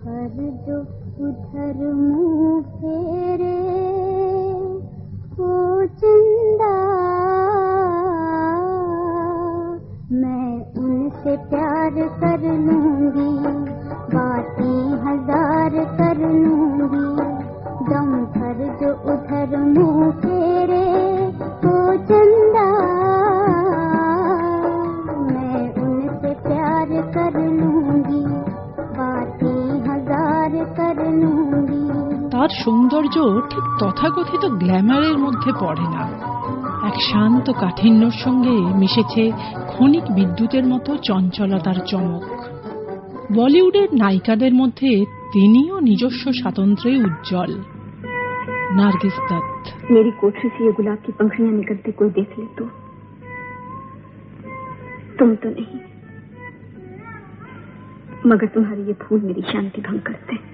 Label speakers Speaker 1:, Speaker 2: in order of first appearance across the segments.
Speaker 1: पर जो उधर मुँह फेरे, ओ चंदा मैं उनसे प्यार कर लूँगी बातें हज़ार कर लूँगी, दम भर जो उधर मुँह फेरे
Speaker 2: তার সৌন্দর্য ঠিক তথাকথিত গ্ল্যামারের মধ্যে পড়ে না এক শান্ত কাঠিন্যর সঙ্গে মিশেছে ক্ষণিক বিদ্যুতের মতো চঞ্চলতার চমক বলিউডের নায়িকাদের মধ্যে তিনিও নিজস্ব স্বাতন্ত্র্যে উজ্জ্বল নার্গিস দত্ত
Speaker 3: मेरी कोठरी से ये गुलाब की पंखड़ियां निकलते कोई देख ले तो तुम तो नहीं मगर तुम्हारे ये फूल मेरी शांति भंग करते हैं।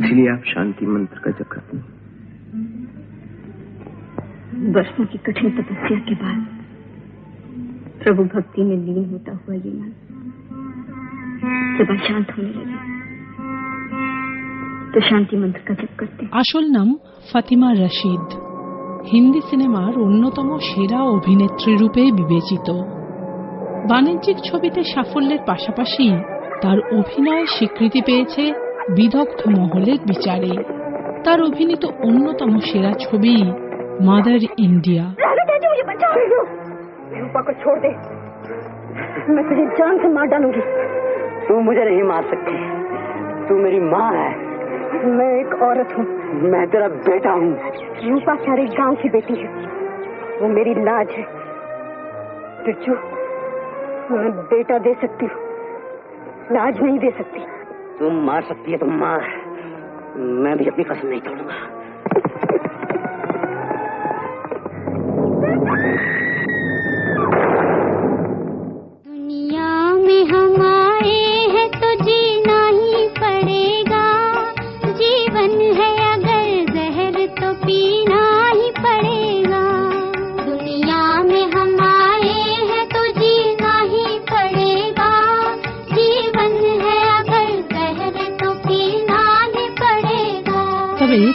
Speaker 4: इसलिए आप शांति मंत्र का जप करते हैं
Speaker 3: वर्षों की कठिन तपस्या के बाद प्रभु भक्ति में लीन होता हुआ ये मन जब अशांत होने लगे तो शांति मंत्र का जप करते हैं।
Speaker 2: আসল নাম ফাতিমা রশিদ হিন্দি সিনেমার অন্যতম সেরা অভিনেত্রী রূপে বিবেচিত বাণিজ্যিক ছবিতে সাফল্যের পাশাপাশি তার অভিনয় স্বীকৃতি পেয়েছে বিদগ্ধ মহলের বিচারে তার অভিনীত অন্যতম সেরা ছবি মাদার ইন্ডিয়া
Speaker 3: रूपा को छोड़ दे मैं तुझे जान से मार डालूंगी
Speaker 4: तू मुझे नहीं मार सकती तू मेरी माँ है
Speaker 3: मैं एक औरत हूँ
Speaker 4: मैं तेरा बेटा हूँ
Speaker 3: रूपा सारे गांव की बेटी है वो मेरी लाज है बिरजू मैं बेटा दे सकती हूँ लाज नहीं दे सकती
Speaker 4: तुम मार सकती है तुम मार। मैं भी अपनी कसम नहीं तोड़ूँगा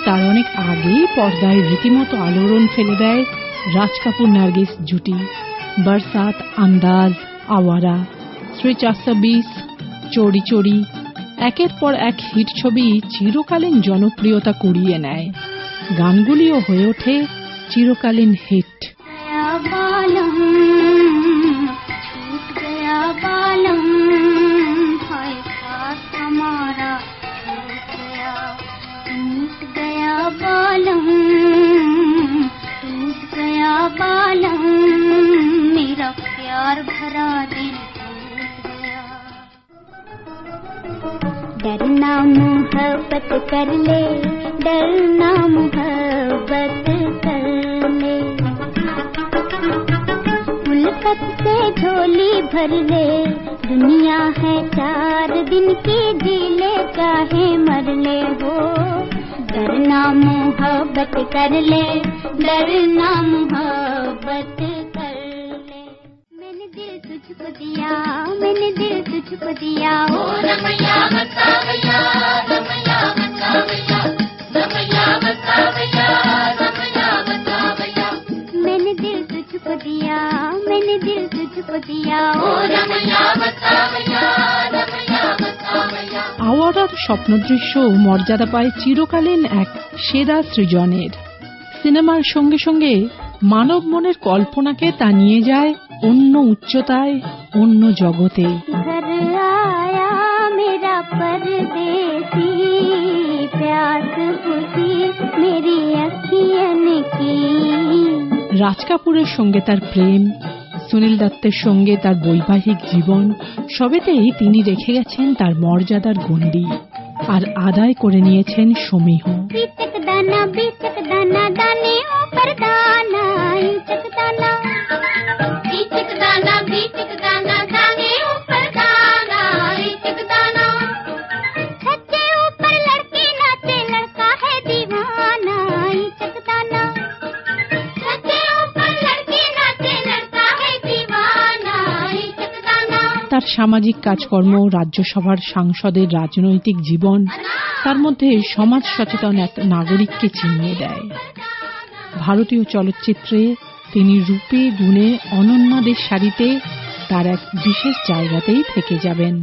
Speaker 2: তার অনেক আগেই পর্দায় রীতিমতো আলোড়ন ফেলে দেয় রাজ কাপুর, নার্গিস, জুটি, বরসাত, আন্দাজ, আওয়ারা শ্রী চারশো চড়ি চোরি, একের পর এক হিট ছবি চিরকালীন জনপ্রিয়তা কুড়িয়ে নেয়। গানগুলিও হয়ে ওঠে চিরকালীন হিট।
Speaker 1: डरना मोहब्बत कर ले, डरना मोहब्बत कर ले। मुल्कत से झोली भर ले, दुनिया है चार दिन की जी ले चाहे मर ले हो डरना मोहब्बत कर ले, डरना मोहब्बत कर ले। मैंने दिल तुझको दिया, मैंने दिल तुझको दिया, ओ दिल तुझको दिया ओ रमैया बता भैया रमैया बता भैया
Speaker 2: আওয়ারার স্বপ্নদৃশ্য মর্যাদা পায় চিরকালীন এক সেরা সৃজনের সিনেমার সঙ্গে সঙ্গে মানব মনের কল্পনাকে তা নিয়ে যায় অন্য উচ্চতায় অন্য জগতে
Speaker 1: घर आया मेरा परदेसी प्यास बुझी मेरी अखियन की
Speaker 2: রাজ কাপুরের সঙ্গে তার প্রেম সুনীল দত্তের সঙ্গে তার বৈবাহিক জীবন, সবেতেই তিনি রেখে গেছেন তার মর্যাদার গণ্ডি আর আদায় করে নিয়েছেন সমীহ। সামাজিক কাজকর্ম, রাজ্যসভার সাংসদের রাজনৈতিক জীবন, তার মধ্যে সমাজ সচেতন এক নাগরিককে চিনিয়ে দেয়। ভারতীয় চলচ্চিত্রে তিনি রূপে, গুণে, অনন্যাদের সারিতে তার এক বিশেষ জায়গাতেই থেকে যাবেন।